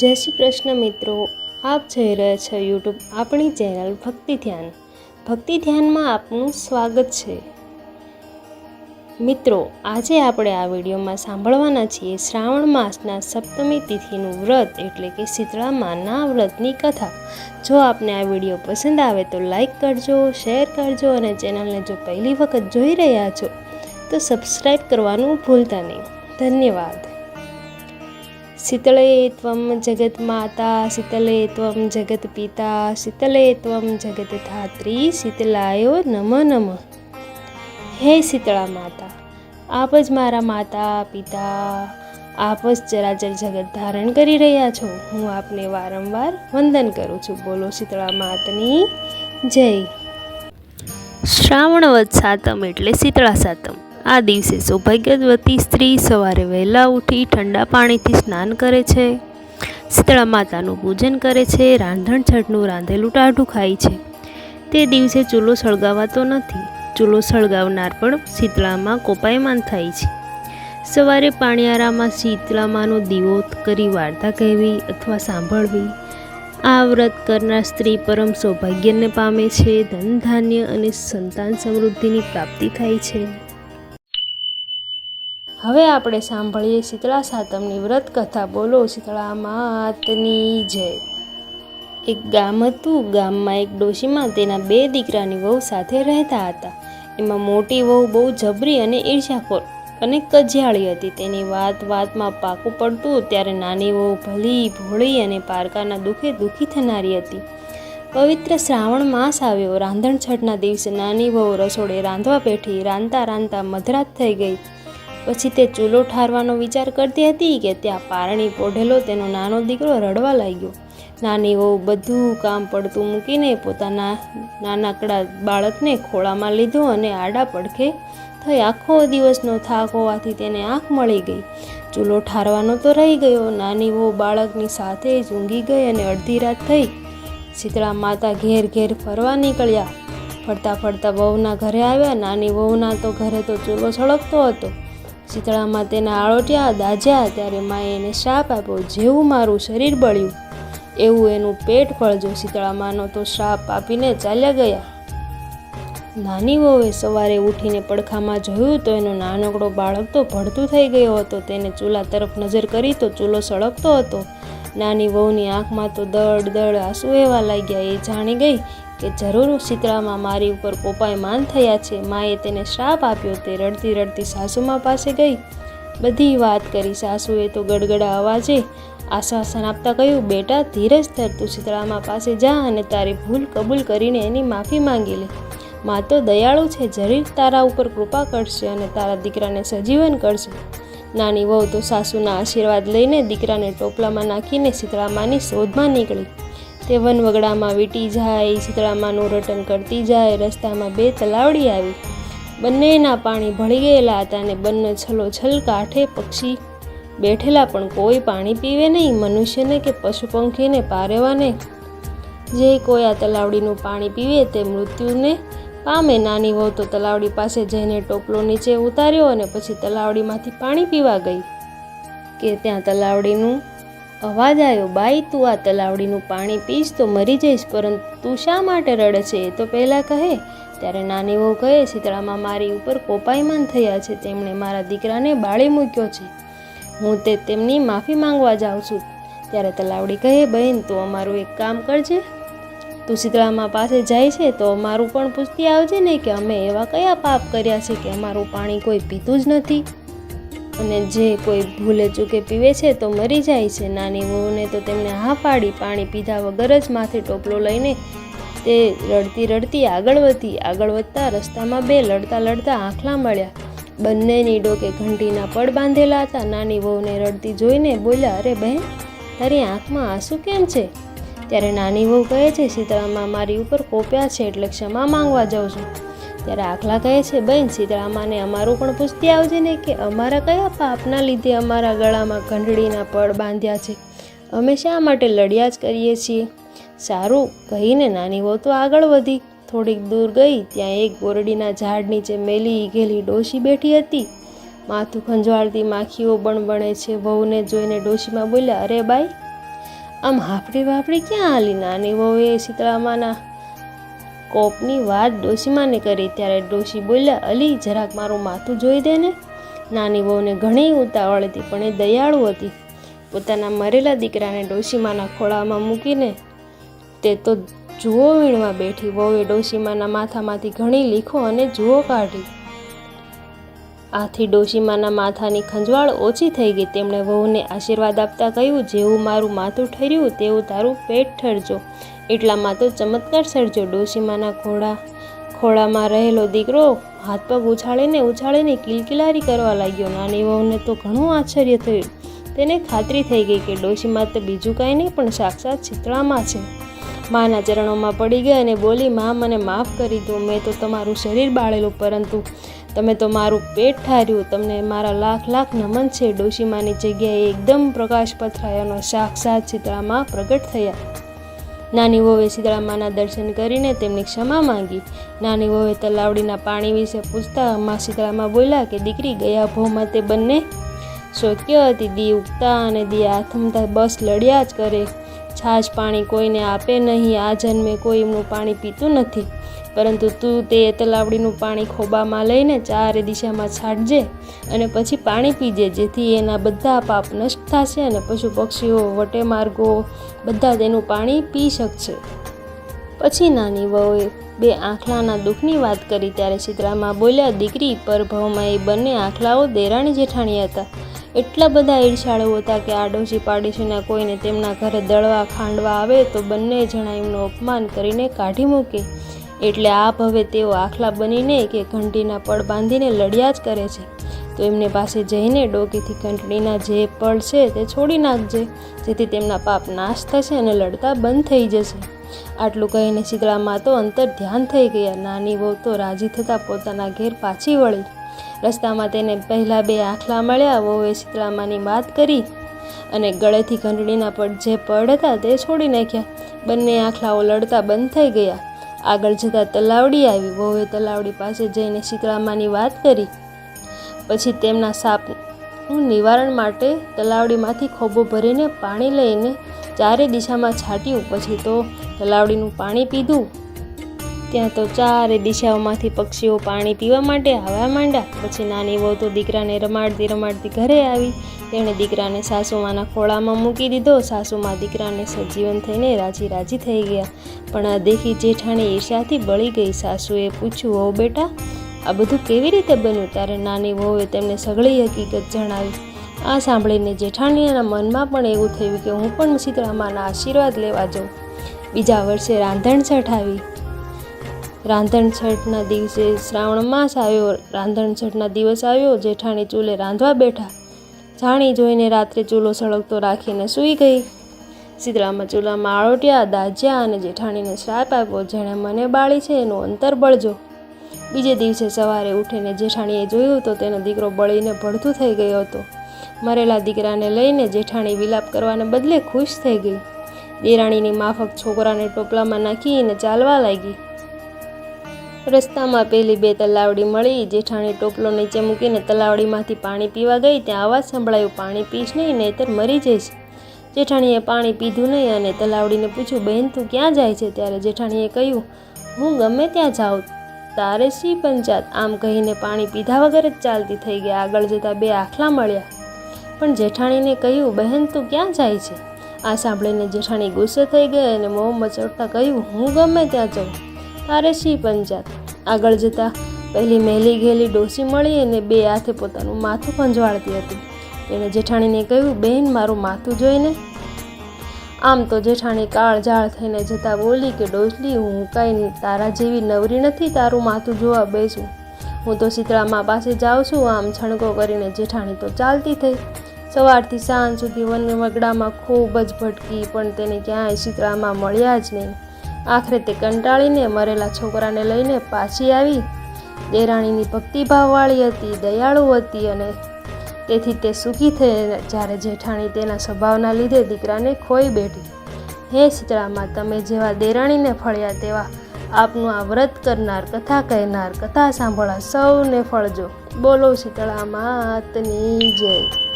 જય શ્રી કૃષ્ણ મિત્રો, આપ જોઈ રહ્યા છો યુટ્યુબ આપણી ચેનલ ભક્તિ ધ્યાન. ભક્તિ ધ્યાનમાં આપનું સ્વાગત છે. મિત્રો, આજે આપણે આ વિડીયોમાં સાંભળવાના છીએ શ્રાવણ માસના સપ્તમી તિથિનું વ્રત એટલે કે શીતળા માના વ્રતની કથા. જો આપને આ વીડિયો પસંદ આવે તો લાઈક કરજો, શેર કરજો અને ચેનલને જો પહેલી વખત જોઈ રહ્યા છો તો સબસ્ક્રાઈબ કરવાનું ભૂલતા નહીં. ધન્યવાદ. શીતળે ત્વમ જગતમાતા શીતલે ત્વમ જગતપિતા શીતલે ત્વમ જગતધાત્રી શીતલાયો નમ નમ હે શીતળા માતા આપ જ મારા માતા પિતા આપ જ ચરાચર જગત ધારણ કરી રહ્યા છો હું આપને વારંવાર વંદન કરું છું બોલો શીતળા માતની જય શ્રાવણવદ સાતમ એટલે શીતળા સાતમ। આ દિવસે સૌભાગ્યવતી સ્ત્રી સવારે વહેલા ઉઠી ઠંડા પાણીથી સ્નાન કરે છે. શીતળા માતાનું પૂજન કરે છે, રાંધણ છઠનું રાંધેલું ટાઢું ખાય છે. તે દિવસે ચૂલો સળગાવાતો નથી. ચૂલો સળગાવનાર પણ શીતળામાં કોપાયમાન થાય છે. સવારે પાણિયારામાં શીતળામાંનો દીવો કરી વાર્તા કહેવી અથવા સાંભળવી. આ વ્રત કરનાર સ્ત્રી પરમ સૌભાગ્યને પામે છે, ધન, ધાન્ય અને સંતાન સમૃદ્ધિની પ્રાપ્તિ થાય છે. હવે આપણે સાંભળીએ શીતળા સાતમની વ્રત કથા બોલો શીતળા માતની જય. એક ગામ હતું, ગામમાં એક ડોશીમાં તેના બે દીકરાની વહુ સાથે રહેતા હતા. એમાં મોટી વહુ બહુ જબરી અને ઈર્ષ્યાખોર અને કજિયાળી હતી. તેની વાત વાતમાં પાકું પડતું ત્યારે નાની વહુ ભલી, ભોળી અને પારકાના દુઃખે દુઃખી થનારી હતી. પવિત્ર શ્રાવણ માસ આવ્યો. રાંધણ છઠના દિવસે નાની વહુ રસોડે રાંધવા બેઠી. રાંધતા રાંધતા મધરાત થઈ ગઈ. પછી તે ચૂલો ઠારવાનો વિચાર કરતી હતી કે ત્યાં પારણી પોઢેલો તેનો નાનો દીકરો રડવા લાગ્યો. નાની વહુ બધું કામ પડતું મૂકીને પોતાના નાનકડા બાળકને ખોળામાં લીધો અને આડા પડખે થઈ આખો દિવસનો થાક હોવાથી તેને આંખ મળી ગઈ. ચૂલો ઠારવાનો તો રહી ગયો. નાની વહુ બાળકની સાથે જ ઊંઘી ગઈ અને અડધી રાત થઈ. શીતળા માતા ઘેર ઘેર ફરવા નીકળ્યા. ફરતા ફરતા વહુના ઘરે આવ્યા. નાની વહુના તો ઘરે તો ચૂલો સળગતો હતો. શીતળામાં તેના આળોટિયા દાજ્યા ત્યારે માએ એને શ્રાપ આપ્યો, જેવું મારું શરીર બળ્યું, એવું એનું પેટ ફળજો. શીતળામાનો તો શ્રાપ આપીને ચાલ્યા ગયા. નાની વહુએ સવારે ઉઠીને પડખામાં જોયું તો એનો નાનકડો બાળક તો ભળતું થઈ ગયો હતો. તેને ચૂલા તરફ નજર કરી તો ચૂલો સળગતો હતો. નાની વહુની આંખમાં તો દળ દળ આંસુ એવા લાગ્યા. એ જાણી ગઈ કે જરૂર શીતળામાં મારી ઉપર કોપાયમાન થયા છે. માએ તેને શ્રાપ આપ્યો, તે રડતી રડતી સાસુમાં પાસે ગઈ. બધી વાત કરી સાસુએ તો ગડગડા અવાજે આશ્વાસન આપતા કહ્યું, બેટા, ધીરજ ધર, તું શીતળામાં પાસે જા અને તારી ભૂલ કબૂલ કરીને એની માફી માંગી લે. મા તો દયાળુ છે, જરીર તારા ઉપર કૃપા કરશે અને તારા દીકરાને સજીવન કરશે. નાની વહુ તો સાસુના આશીર્વાદ લઈને દીકરાને ટોપલામાં નાખીને શીતળામાની શોધમાં નીકળી. તે વનવગડામાં વીંટી જાય શીતળામાનું રટન કરતી જાય, રસ્તામાં બે તલાવડી આવી. બંનેના પાણી ભળી ગયેલા હતા અને બંને છલોછલ કાંઠે પક્ષી બેઠેલા પણ કોઈ પાણી પીવે નહીં. મનુષ્યને કે પશુ પંખીને પારેવાને? જે કોઈ આ તલાવડીનું પાણી પીવે તે મૃત્યુને પામે. નાની વહુ તો તલાવડી પાસે જઈને ટોપલો નીચે ઉતાર્યો અને પછી તલાવડીમાંથી પાણી પીવા ગઈ. કે ત્યાં તલાવડીનું અવાજ આવ્યો, બાઈ, તું આ તલાવડીનું પાણી પીશ તો મરી જઈશ, પરંતુ તું શા માટે રડે છે? એ તો પહેલાં કહે, ત્યારે નાની વહુ કહે, શીતળામાં મારી ઉપર કોપાયમાન થયા છે, તેમણે મારા દીકરાને બાળી મૂક્યો છે. હું તે તેમની માફી માંગવા જાઉં છું. ત્યારે તલાવડી કહે, બહેન, તું અમારું એક કામ કરજે. તું શીતળામાં પાસે જાય છે તો અમારું પણ પૂછતી આવજે ને કે અમે એવા કયા પાપ કર્યા છે કે અમારું પાણી કોઈ પીતું જ નથી. અને જે કોઈ ભૂલે ચૂકે પીવે છે તો મરી જાય છે. નાની વહુને તો તેમને હા પાડી, પાણી પીધા વગર જ માથે ટોપલો લઈને તે રડતી રડતી આગળ વધી. આગળ વધતા રસ્તામાં બે લડતા લડતા આંખલા મળ્યા. બંનેની ડોકે ઘંટીના પડ બાંધેલા હતા. નાની વહુને રડતી જોઈને બોલ્યા, અરે બહેન, તારી આંખમાં આંસુ કેમ છે? ત્યારે નાની વહુ કહે છે સીતળામાં મારી ઉપર કોપ્યા છે એટલે ક્ષમા માંગવા જાઉં છું. ત્યારે આખલા કહે છે બેન સીતળામાને અમારું પણ પૂછતી આવજે ને કે અમારા કયા પાપના લીધે અમારા ગળામાં ઘંટડીના પડ બાંધ્યા છે. અમે શા માટે લડ્યા જ કરીએ છીએ? સારું, કહીને નાની વહુ તો આગળ વધી. થોડીક દૂર ગઈ, ત્યાં એક બોરડીના ઝાડ નીચે મેલી ઈઘેલી ડોશી બેઠી હતી. માથું ખંજવાળતી માખીઓ બણબણે છે, વહુને જોઈને ડોશીમાં બોલ્યા, અરે બાઈ, આમ હાફડી વાફડી ક્યાં હાલી નાની વહુએ શીતળામાના કોપની વાત ડોશીમાને કરી ત્યારે ડોશી બોલ્યા, અલી, જરાક મારું માથું જોઈ દે ને. નાની વહુને ઘણી ઉતાવળ હતી પણ એ દયાળુ હતી. પોતાના મરેલા દીકરાને ડોશીમાના ખોળામાં મૂકીને તે તો જુઓ વીણવા બેઠી. વહુએ ડોશીમાના માથામાંથી ઘણી લીખો અને જુઓ કાઢી. આથી ડોશીમાના માથાની ખંજવાળ ઓછી થઈ ગઈ. તેમણે વહુને આશીર્વાદ આપતા કહ્યું, જેવું મારું માથું ઠર્યું, તેવું તારું પેટ ઠરજો. એટલામાં તો ચમત્કાર સર્જો ડોશીમાના ઘોડા, ખોળામાં રહેલો દીકરો હાથ પગ ઉછાળીને ઉછાળીને કિલકિલારી કરવા લાગ્યો. નાની વહુને તો ઘણું આશ્ચર્ય થયું. તેને ખાતરી થઈ ગઈ કે ડોશીમાં તો બીજું કાંઈ નહીં, પણ સાક્ષાત ચિત્રામાં છે. માના ચરણોમાં પડી ગઈ અને બોલી, મા, મને માફ કરી દો. મેં તો તમારું શરીર બાળેલું, પરંતુ તમે તો મારું પેટ ઠાર્યું, તમને મારા લાખ લાખ નમન છે ડોશીમાની જગ્યાએ એકદમ પ્રકાશ પથરાયાનો સાક્ષાત શીતળામાં પ્રગટ થયા. નાની વહુએ શીતળામાના દર્શન કરીને તેમની ક્ષમા માંગી. નાની વહુએ તલાવડીના પાણી વિશે પૂછતા માં શીતળામાં બોલ્યા કે દીકરી ગયા ભોમાં તે બંને શોક્ય હતી. દી ઉગતા અને દી આથમતા બસ લડ્યા જ કરે. છાશ પાણી કોઈને આપે નહીં. આ જન્મે કોઈ એમનું પાણી પીતું નથી. પરંતુ તું તે તલાવડીનું પાણી ખોબામાં લઈને ચારે દિશામાં છાંટજે અને પછી પાણી પીજે, જેથી એના બધા પાપ નષ્ટ થશે અને પશુ પક્ષીઓ, વટે માર્ગો, બધા તેનું પાણી પી શકશે. પછી નાની વહુએ બે આંખલાના દુઃખની વાત કરી ત્યારે સીતરામાં બોલ્યા, દીકરી, પરભવમાં એ બંને આંખલાઓ દેરાણી જેઠાણી હતા. એટલા બધા ઈર્ષાળુ હતા કે આડોશી પાડોશીના કોઈને તેમના ઘરે દળવા ખાંડવા આવે તો બંને જણા એમનું અપમાન કરીને કાઢી મૂકે. એટલે આપ હવે તેઓ આખલા બનીને કે ઘંટીના પળ બાંધીને લડ્યા જ કરે છે. તો એમને પાસે જઈને ડોકીથી ઘંટડીના જે પળ છે તે છોડી નાખજે, જેથી તેમના પાપ નાશ થશે અને લડતા બંધ થઈ જશે. આટલું કહીને શીતળામાં તો અંતર ધ્યાન થઈ ગયા. નાની વહુ તો રાજી થતાં પોતાના ઘેર પાછી વળી. રસ્તામાં તેને પહેલાં બે આંખલા મળ્યા. વહુએ શીતળામાની વાત કરી અને ગળેથી ઘંટડીના પડ જે પડ હતા તે છોડી નાખ્યા. બંને આંખલાઓ લડતા બંધ થઈ ગયા. આગળ જતાં તલાવડી આવી. વહુએ તલાવડી પાસે જઈને શીતળામાની વાત કરી. પછી તેમના સાપનું નિવારણ માટે તલાવડીમાંથી ખોબો ભરીને પાણી લઈને ચારે દિશામાં છાંટ્યું. પછી તો તલાવડીનું પાણી પીધું. ત્યાં તો ચારે દિશાઓમાંથી પક્ષીઓ પાણી પીવા માટે આવવા માંડ્યા. પછી નાની વહુ તો દીકરાને રમાડતી રમાડતી ઘરે આવી. તેણે દીકરાને સાસુમાના ખોળામાં મૂકી દીધો. સાસુમાં દીકરાને સજીવન થઈને રાજી રાજી થઈ ગયા. પણ આ દેખી જેઠાણી ઈર્ષ્યાથી બળી ગઈ. સાસુએ પૂછ્યું, વહુ બેટા, આ બધું કેવી રીતે બન્યું ત્યારે નાની વહુએ તેમને સઘળી હકીકત જણાવી. આ સાંભળીને જેઠાણીના મનમાં પણ એવું થયું કે હું પણ શીતળામાના આશીર્વાદ લેવા જાઉં. બીજા વર્ષે રાંધણ છઠ આવી રાંધણ છઠના દિવસે શ્રાવણ માસ આવ્યો, રાંધણ છઠના દિવસ આવ્યો, જેઠાણી ચૂલે રાંધવા બેઠા. જાણી જોઈને રાત્રે ચૂલો સળગતો રાખીને સૂઈ ગઈ. શીતળામાં ચૂલામાં આળોટ્યા, દાજ્યા અને જેઠાણીને શ્રાપ આપ્યો, જેણે મને બાળી છે એનું અંતર બળજો. બીજે દિવસે સવારે ઉઠીને જેઠાણીએ જોયું તો તેનો દીકરો બળીને ભડથું થઈ ગયો હતો. મરેલા દીકરાને લઈને જેઠાણી વિલાપ કરવાને બદલે ખુશ થઈ ગઈ. દેરાણીની માફક છોકરાને ટોપલામાં નાખીને ચાલવા લાગી. રસ્તામાં પેલી બે તલાવડી મળી. જેઠાણી ટોપલો નીચે મૂકીને તલાવડીમાંથી પાણી પીવા ગઈ. ત્યાં અવાજ સંભળાયું, પાણી પીશ નહીં, નહીતર મરી જઈશ. જેઠાણીએ પાણી પીધું નહીં અને તલાવડીને પૂછ્યું બહેન તું ક્યાં જાય છે? ત્યારે જેઠાણીએ કહ્યું, હું ગમે ત્યાં જાઉં. તારે શી પંચાત આમ કહીને પાણી પીધા વગર જ ચાલતી થઈ ગયા આગળ જતાં બે આખલા મળ્યા. પણ જેઠાણીને કહ્યું બહેન તું ક્યાં જાય છે? આ સાંભળીને જેઠાણી ગુસ્સે થઈ ગઈ અને મોં મચડતા કહ્યું, હું ગમે ત્યાં જાઉં. તારે પંજાત આગળ જતાં પહેલી મહેલી ઘેલી ડોસી મળી અને બે હાથે પોતાનું માથું પંજવાળતી હતી. એણે જેઠાણીને કહ્યું, બહેન, મારું માથું જોઈને? આમ તો જેઠાણી કાળ ઝાળ થઈને જતાં બોલી કે, ડોસલી, હું કાંઈ તારા જેવી નવરી નથી, તારું માથું જોવા બેસું. હું તો શીતળામાં પાસે જાઉં છું, આમ છણકો કરીને જેઠાણી તો ચાલતી થઈ. સવારથી સાંજ સુધી વન વગડામાં ખૂબ જ ભટકી, પણ તેને ક્યાંય શીતળામાં મળ્યા જ નહીં. આખરે તે કંટાળીને મરેલા છોકરાને લઈને પાછી આવી. દેરાણીની ભક્તિભાવવાળી હતી, દયાળુ હતી અને તેથી તે સુખી થઈ જ્યારે જેઠાણી તેના સ્વભાવના લીધે દીકરાને ખોઈ બેઠી. હે શીતળામાં, તમે જેવા દેરાણીને ફળ્યા તેવા આપનું આ વ્રત કરનાર, કથા કહેનાર, કથા સાંભળા સૌને ફળજો. બોલો શીતળા માતની જય.